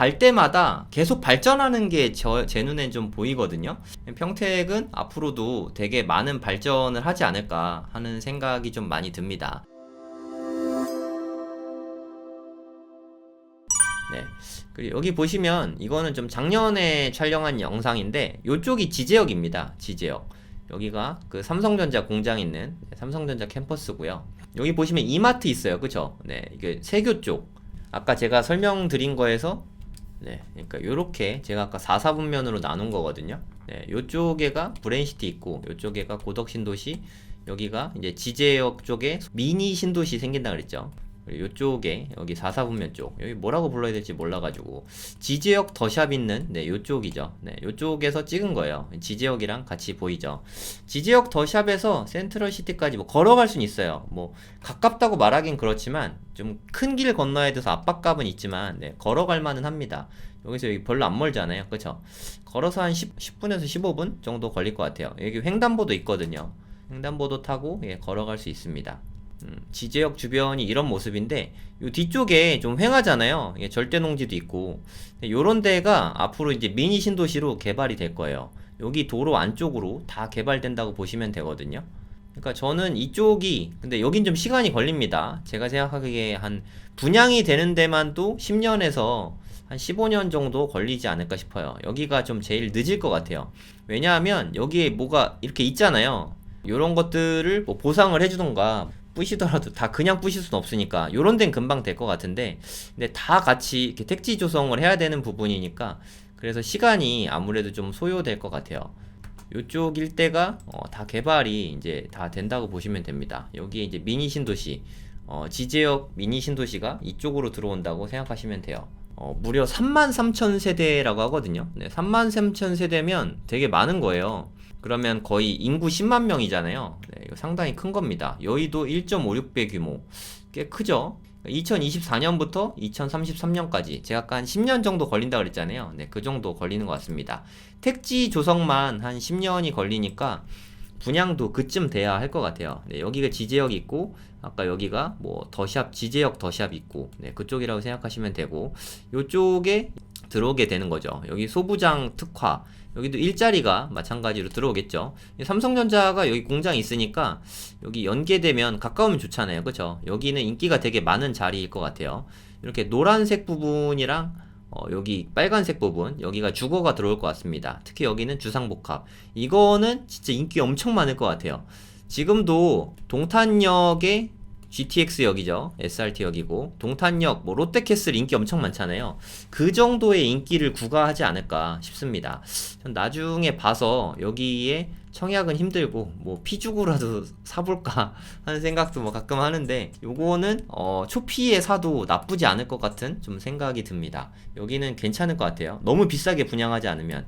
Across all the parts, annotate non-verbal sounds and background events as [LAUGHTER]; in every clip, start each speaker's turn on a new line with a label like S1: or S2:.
S1: 갈 때마다 계속 발전하는 게 제 눈엔 좀 보이거든요. 평택은 앞으로도 되게 많은 발전을 하지 않을까 하는 생각이 좀 많이 듭니다. 네. 그리고 여기 보시면 이거는 좀 작년에 촬영한 영상인데 이쪽이 지제역입니다. 지제역. 여기가 그 삼성전자 공장 있는 네, 삼성전자 캠퍼스고요. 여기 보시면 이마트 있어요. 그쵸? 네. 이게 세교 쪽. 아까 제가 설명드린 거에서 네. 그러니까 요렇게 제가 아까 4, 4분면으로 나눈 거거든요. 네. 요쪽에가 브레인시티 있고 요쪽에가 고덕 신도시 여기가 이제 지제역 쪽에 미니 신도시 생긴다 그랬죠. 요쪽에 여기 4사분면 쪽. 여기 뭐라고 불러야 될지 몰라가지고. 지제역 더샵 있는 네 요쪽이죠. 네 요쪽에서 찍은 거예요. 지제역이랑 같이 보이죠. 지제역 더샵에서 센트럴시티까지 뭐 걸어갈 수는 있어요. 뭐 가깝다고 말하긴 그렇지만 좀 큰 길 건너야 돼서 압박감은 있지만 네 걸어갈 만은 합니다. 여기서 여기 별로 안 멀잖아요. 그쵸? 걸어서 한 10, 10분에서 15분 정도 걸릴 것 같아요. 여기 횡단보도 있거든요. 횡단보도 타고 예, 걸어갈 수 있습니다 음, 지제역 주변이 이런 모습인데 요 뒤쪽에 좀 횡하잖아요. 예, 절대 농지도 있고 요런 데가 앞으로 이제 미니 신도시로 개발이 될 거예요. 여기 도로 안쪽으로 다 개발된다고 보시면 되거든요. 그러니까 저는 이쪽이 근데 여긴 좀 시간이 걸립니다. 제가 생각하기에 한 분양이 되는 데만도 10년에서 한 15년 정도 걸리지 않을까 싶어요. 여기가 좀 제일 늦을 것 같아요. 왜냐하면 여기에 뭐가 이렇게 있잖아요. 이런 것들을 뭐 보상을 해주던가 부시더라도 다 그냥 부실 수는 없으니까 요런 데는 금방 될 것 같은데 근데 다 같이 이렇게 택지 조성을 해야 되는 부분이니까 그래서 시간이 아무래도 좀 소요될 것 같아요. 요쪽 일대가 어, 다 개발이 이제 다 된다고 보시면 됩니다. 여기에 이제 미니 신도시, 어, 지제역 미니 신도시가 이쪽으로 들어온다고 생각하시면 돼요. 어, 무려 3만 3천 세대라고 하거든요. 네, 3만 3천 세대면 되게 많은 거예요. 그러면 거의 인구 10만 명이잖아요. 네, 상당히 큰 겁니다. 여의도 1.56배 규모. 꽤 크죠? 2024년부터 2033년까지 제가 아까 한 10년 정도 걸린다 그랬잖아요. 네, 그 정도 걸리는 것 같습니다. 택지 조성만 한 10년이 걸리니까 분양도 그쯤 돼야 할 것 같아요. 네, 여기가 지제역 있고 아까 여기가 뭐 더샵 지제역 더샵 있고 네, 그쪽이라고 생각하시면 되고 요쪽에 들어오게 되는 거죠. 여기 소부장 특화 여기도 일자리가 마찬가지로 들어오겠죠. 삼성전자가 여기 공장이 있으니까 여기 연계되면 가까우면 좋잖아요. 그쵸? 여기는 인기가 되게 많은 자리일 것 같아요. 이렇게 노란색 부분이랑 어, 여기 빨간색 부분 여기가 주거가 들어올 것 같습니다. 특히 여기는 주상복합 이거는 진짜 인기 엄청 많을 것 같아요. 지금도 동탄역에 GTX역이죠. SRT역이고 동탄역 뭐 롯데캐슬 인기 엄청 많잖아요. 그 정도의 인기를 구가하지 않을까 싶습니다. 전 나중에 봐서 여기에 청약은 힘들고 뭐 피주구라도 [LAUGHS] 사볼까 하는 생각도 뭐 가끔 하는데 요거는 어 초피에 사도 나쁘지 않을 것 같은 좀 생각이 듭니다. 여기는 괜찮을 것 같아요. 너무 비싸게 분양하지 않으면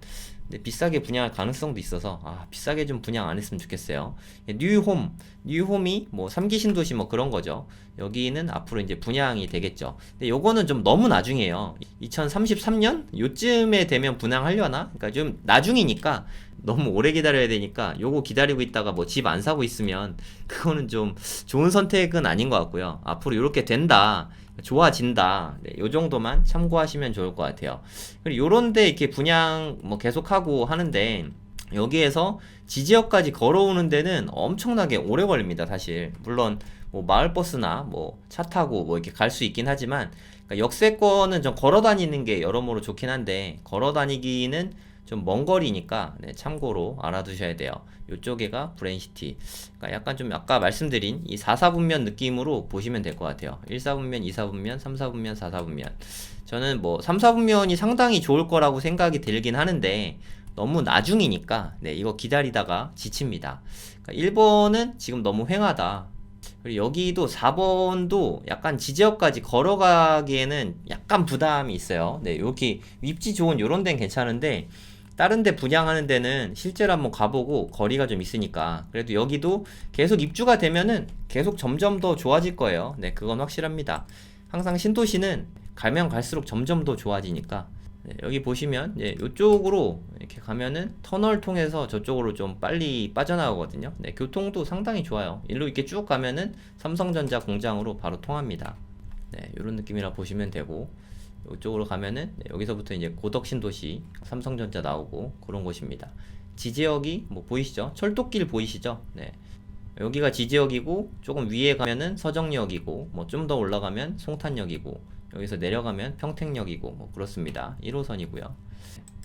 S1: 근데 비싸게 분양할 가능성도 있어서 아 비싸게 좀 분양 안 했으면 좋겠어요. 예, 뉴홈, 뉴홈이 뭐 3기 신도시 뭐 그런 거죠. 여기는 앞으로 이제 분양이 되겠죠. 근데 요거는 좀 너무 나중이에요. 2033년 요쯤에 되면 분양하려나? 그러니까 좀 나중이니까 너무 오래 기다려야 되니까 요거 기다리고 있다가 뭐 집 안 사고 있으면 그거는 좀 좋은 선택은 아닌 것 같고요. 앞으로 이렇게 된다. 좋아진다. 네, 요 정도만 참고하시면 좋을 것 같아요. 그리고 요런데 이렇게 분양 뭐 계속하고 하는데 여기에서 지지역까지 걸어오는 데는 엄청나게 오래 걸립니다, 사실. 물론 뭐 마을버스나 뭐 차 타고 뭐 이렇게 갈 수 있긴 하지만 그러니까 역세권은 좀 걸어 다니는 게 여러모로 좋긴 한데 걸어 다니기는 좀 먼 거리니까 네, 참고로 알아두셔야 돼요. 요쪽에가 브레인시티. 그러니까 약간 좀 아까 말씀드린 이 4, 4분면 느낌으로 보시면 될 것 같아요. 1, 4분면, 2, 4분면, 3, 4분면, 4, 4분면. 저는 뭐 3, 4분면이 상당히 좋을 거라고 생각이 들긴 하는데 너무 나중이니까 네, 이거 기다리다가 지칩니다. 그러니까 1번은 지금 너무 횡하다. 그리고 여기도 4번도 약간 지지역까지 걸어가기에는 약간 부담이 있어요. 네, 여기 입지 좋은 요런 데는 괜찮은데 다른 데 분양하는 데는 실제로 한번 가보고 거리가 좀 있으니까 그래도 여기도 계속 입주가 되면은 계속 점점 더 좋아질 거예요. 네, 그건 확실합니다. 항상 신도시는 가면 갈수록 점점 더 좋아지니까 네, 여기 보시면 예, 이쪽으로 이렇게 가면은 터널 통해서 저쪽으로 좀 빨리 빠져나가거든요. 네, 교통도 상당히 좋아요. 일로 이렇게 쭉 가면은 삼성전자 공장으로 바로 통합니다. 네, 이런 느낌이라 보시면 되고 이쪽으로 가면은 네, 여기서부터 이제 고덕 신도시 삼성전자 나오고 그런 곳입니다. 지지역이 뭐 보이시죠? 철도길 보이시죠? 네. 여기가 지지역이고 조금 위에 가면은 서정역이고 뭐 좀 더 올라가면 송탄역이고 여기서 내려가면 평택역이고 뭐 그렇습니다. 1호선이고요.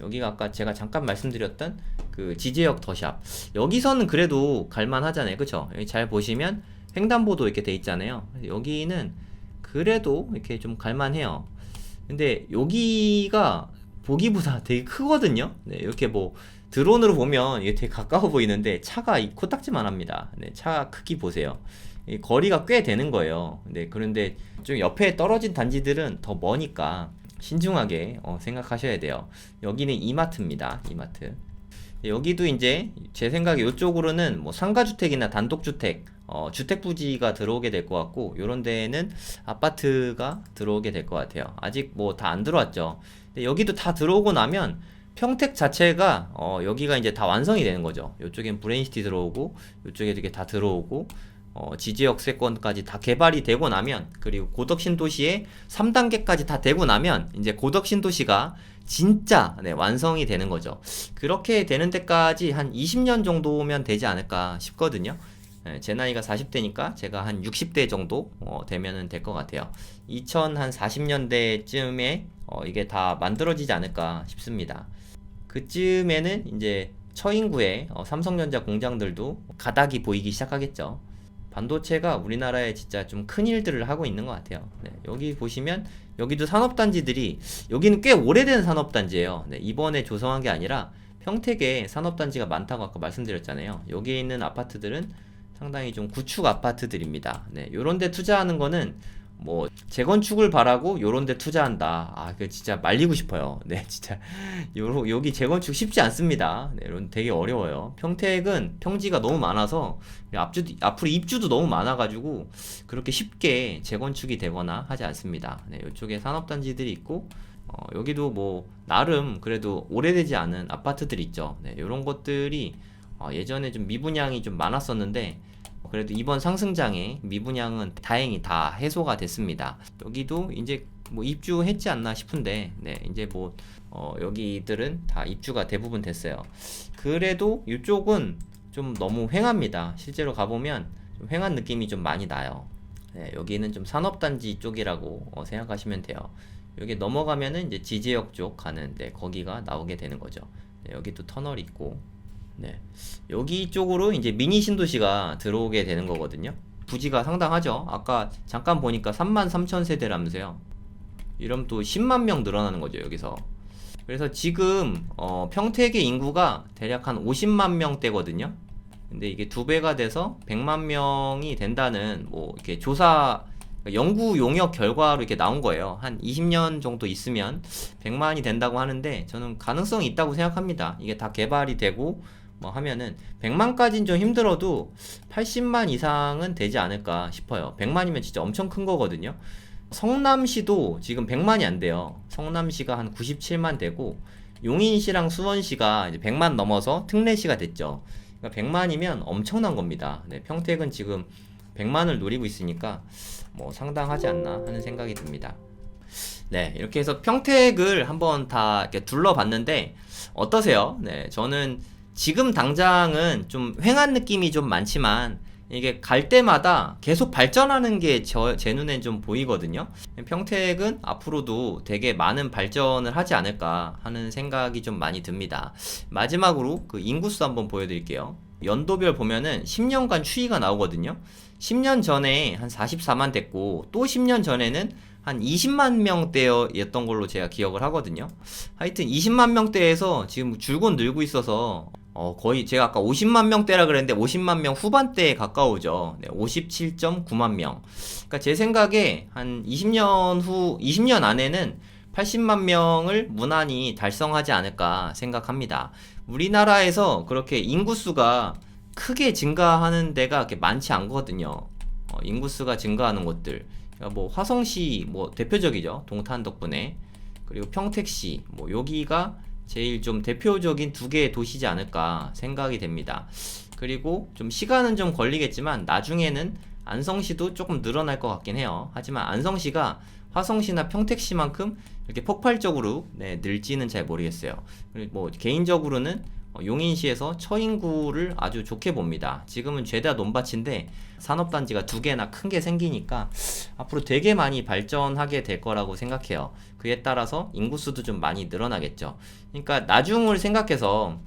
S1: 여기가 아까 제가 잠깐 말씀드렸던 그 지지역 더샵 여기서는 그래도 갈만 하잖아요. 그쵸? 여기 잘 보시면 횡단보도 이렇게 돼 있잖아요. 여기는 그래도 이렇게 좀 갈만해요. 근데 여기가 보기보다 되게 크거든요. 네, 이렇게 뭐 드론으로 보면 이게 되게 가까워 보이는데 차가 이 코딱지만 합니다. 네, 차 크기 보세요. 이 거리가 꽤 되는 거예요. 네, 그런데 좀 옆에 떨어진 단지들은 더 머니까 신중하게 어, 생각하셔야 돼요. 여기는 이마트입니다. 이마트. 네, 여기도 이제 제 생각에 이쪽으로는 뭐 상가주택이나 단독주택, 어, 주택 부지가 들어오게 될 것 같고 이런 데는 아파트가 들어오게 될 것 같아요. 아직 뭐 다 안 들어왔죠. 근데 여기도 다 들어오고 나면 평택 자체가 어, 여기가 이제 다 완성이 되는 거죠. 이쪽엔 브레인시티 들어오고 이쪽에도 이게 다 들어오고 어, 지지역 세권까지 다 개발이 되고 나면 그리고 고덕 신도시의 3단계까지 다 되고 나면 이제 고덕 신도시가 진짜 네, 완성이 되는 거죠. 그렇게 되는 데까지 한 20년 정도면 되지 않을까 싶거든요. 네, 제 나이가 40대니까 제가 한 60대 정도 어, 되면은 될 것 같아요. 2040년대쯤에 어, 이게 다 만들어지지 않을까 싶습니다. 그쯤에는 이제 처인구에 어, 삼성전자 공장들도 가닥이 보이기 시작하겠죠. 반도체가 우리나라에 진짜 좀 큰 일들을 하고 있는 것 같아요. 네, 여기 보시면 여기도 산업단지들이 여기는 꽤 오래된 산업단지예요. 네, 이번에 조성한 게 아니라 평택에 산업단지가 많다고 아까 말씀드렸잖아요. 여기에 있는 아파트들은 상당히 좀 구축 아파트들입니다. 네, 요런 데 투자하는 거는 뭐 재건축을 바라고 요런 데 투자한다. 아, 그 진짜 말리고 싶어요. [LAUGHS] 네, 진짜 요 여기 재건축 쉽지 않습니다. 네, 이런 되게 어려워요. 평택은 평지가 너무 많아서 앞주 앞으로 입주도 너무 많아가지고 그렇게 쉽게 재건축이 되거나 하지 않습니다. 네, 이쪽에 산업단지들이 있고 어, 여기도 뭐 나름 그래도 오래되지 않은 아파트들 있죠. 네, 이런 것들이 어, 예전에 좀 미분양이 좀 많았었는데 그래도 이번 상승장에 미분양은 다행히 다 해소가 됐습니다. 여기도 이제 뭐 입주했지 않나 싶은데, 네, 이제 뭐, 어, 여기들은 다 입주가 대부분 됐어요. 그래도 이쪽은 좀 너무 횡합니다. 실제로 가보면 좀 횡한 느낌이 좀 많이 나요. 네, 여기는 좀 산업단지 쪽이라고 어, 생각하시면 돼요. 여기 넘어가면은 이제 지지역 쪽 가는데 거기가 나오게 되는 거죠. 네, 여기도 터널 있고, 네. 여기 쪽으로 이제 미니 신도시가 들어오게 되는 거거든요. 부지가 상당하죠. 아까 잠깐 보니까 3만 3천 세대라면서요. 이러면 또 10만 명 늘어나는 거죠, 여기서. 그래서 지금 어, 평택의 인구가 대략 한 50만 명대거든요. 근데 이게 두 배가 돼서 100만 명이 된다는 뭐 이렇게 조사 연구 용역 결과로 이렇게 나온 거예요. 한 20년 정도 있으면 100만이 된다고 하는데 저는 가능성이 있다고 생각합니다. 이게 다 개발이 되고 뭐 하면은 100만까지는 좀 힘들어도 80만 이상은 되지 않을까 싶어요. 100만이면 진짜 엄청 큰 거거든요. 성남시도 지금 100만이 안 돼요. 성남시가 한 97만 되고 용인시랑 수원시가 이제 100만 넘어서 특례시가 됐죠. 그러니까 100만이면 엄청난 겁니다. 네, 평택은 지금 100만을 노리고 있으니까 뭐 상당하지 않나 하는 생각이 듭니다. 네, 이렇게 해서 평택을 한번 다 이렇게 둘러봤는데 어떠세요? 네, 저는 지금 당장은 좀 횡한 느낌이 좀 많지만 이게 갈 때마다 계속 발전하는 게 제 눈엔 좀 보이거든요. 평택은 앞으로도 되게 많은 발전을 하지 않을까 하는 생각이 좀 많이 듭니다. 마지막으로 그 인구수 한번 보여드릴게요. 연도별 보면은 10년간 추이가 나오거든요. 10년 전에 한 44만 됐고 또 10년 전에는 한 20만 명대였던 걸로 제가 기억을 하거든요. 하여튼 20만 명대에서 지금 줄곧 늘고 있어서 어, 거의 제가 아까 50만 명대라 그랬는데 50만 명 후반대에 가까우죠. 네, 57.9만 명. 그러니까 제 생각에 한 20년 후 20년 안에는 80만 명을 무난히 달성하지 않을까 생각합니다. 우리나라에서 그렇게 인구수가 크게 증가하는 데가 그렇게 많지 않거든요. 어, 인구수가 증가하는 곳들. 그러니까 뭐 화성시 뭐 대표적이죠. 동탄 덕분에. 그리고 평택시 뭐 여기가 제일 좀 대표적인 두 개의 도시지 않을까 생각이 됩니다. 그리고 좀 시간은 좀 걸리겠지만 나중에는 안성시도 조금 늘어날 것 같긴 해요. 하지만 안성시가 화성시나 평택시만큼 이렇게 폭발적으로 네, 늘지는 잘 모르겠어요. 그리고 뭐 개인적으로는 어, 용인시에서 처인구를 아주 좋게 봅니다. 지금은 죄다 논밭인데 산업단지가 두 개나 큰 게 생기니까 앞으로 되게 많이 발전하게 될 거라고 생각해요. 그에 따라서 인구수도 좀 많이 늘어나겠죠. 그러니까 나중을 생각해서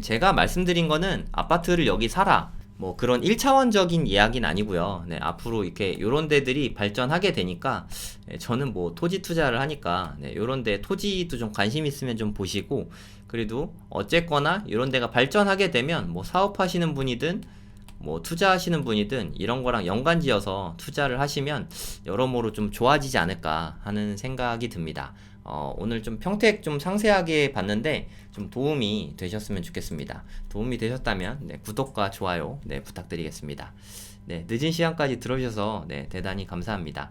S1: 제가 말씀드린 거는 아파트를 여기 사라. 뭐 그런 1차원적인 이야기는 아니고요. 네, 앞으로 이렇게 요런 데들이 발전하게 되니까 예, 저는 뭐 토지 투자를 하니까 네, 요런 데 토지도 좀 관심 있으면 좀 보시고 그래도 어쨌거나 요런 데가 발전하게 되면 뭐 사업하시는 분이든 뭐 투자하시는 분이든 이런 거랑 연관지어서 투자를 하시면 여러모로 좀 좋아지지 않을까 하는 생각이 듭니다. 어, 오늘 좀 평택 좀 상세하게 봤는데 좀 도움이 되셨으면 좋겠습니다. 도움이 되셨다면 네, 구독과 좋아요 네, 부탁드리겠습니다. 네, 늦은 시간까지 들어주셔서 네, 대단히 감사합니다.